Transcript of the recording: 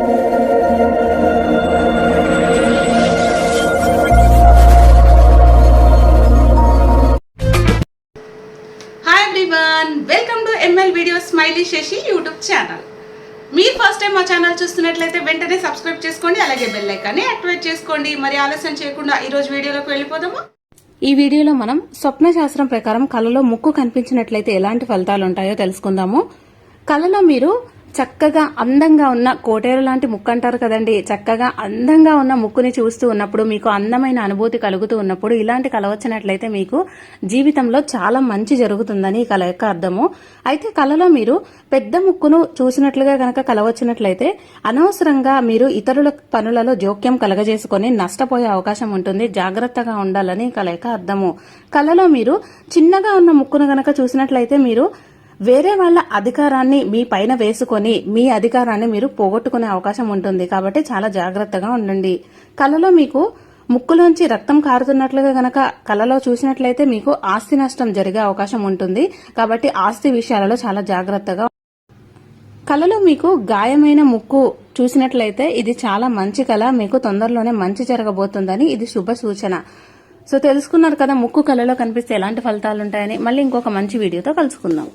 Hi everyone welcome to ML video smiley Sashi YouTube channel మీరు first time మా channel చూస్తున్నట్లయితే వెంటనే subscribe చేసుకోండి అలాగే బెల్ ఐకాన్ని యాక్టివేట్ చేసుకోండి. మరి ఆలస్యం చేయకుండా ఈరోజు వీడియోలోకి వెళ్ళిపోదాము? ఈ వీడియోలో మనం స్వప్న శాస్త్రం ప్రకారం కళలో ముక్కు కనిపించినట్లయితే ఎలాంటి ఫలితాలు ఉంటాయో తెలుసుకుందాము. కళలో మీరు చక్కగా అందంగా ఉన్న కోటేరు లాంటి ముక్కు అంటారు కదండి. చక్కగా అందంగా ఉన్న ముక్కుని చూస్తూ ఉన్నప్పుడు మీకు అందమైన అనుభూతి కలుగుతూ ఉన్నప్పుడు ఇలాంటి కళ వచ్చినట్లయితే మీకు జీవితంలో చాలా మంచి జరుగుతుందని ఈ కళ యొక్క అర్థము. అయితే కళలో మీరు పెద్ద ముక్కును చూసినట్లుగా కనుక కళ వచ్చినట్లయితే అనవసరంగా మీరు ఇతరుల పనులలో జోక్యం కలగజేసుకొని నష్టపోయే అవకాశం ఉంటుంది. జాగ్రత్తగా ఉండాలని ఈ కళ యొక్క అర్థము. కళలో మీరు చిన్నగా ఉన్న ముక్కును గనక చూసినట్లయితే మీరు వేరే వాళ్ళ అధికారాన్ని మీ పైన వేసుకొని మీ అధికారాన్ని మీరు పోగొట్టుకునే అవకాశం ఉంటుంది కాబట్టి చాలా జాగ్రత్తగా ఉండండి. కళలో మీకు ముక్కులోంచి రక్తం కారుతున్నట్లుగా గనక కళలో చూసినట్లయితే మీకు ఆస్తి నష్టం జరిగే అవకాశం ఉంటుంది. కాబట్టి ఆస్తి విషయాలలో చాలా జాగ్రత్తగా కళలో మీకు గాయమైన ముక్కు చూసినట్లయితే ఇది చాలా మంచి కళ మీకు తొందరలోనే మంచి జరగబోతుందని ఇది శుభ సూచన. సో తెలుసుకున్నారు కదా ముక్కు కళలో కనిపిస్తే ఎలాంటి ఫలితాలు ఉంటాయని మళ్ళీ ఇంకొక మంచి వీడియోతో కలుసుకుందాం.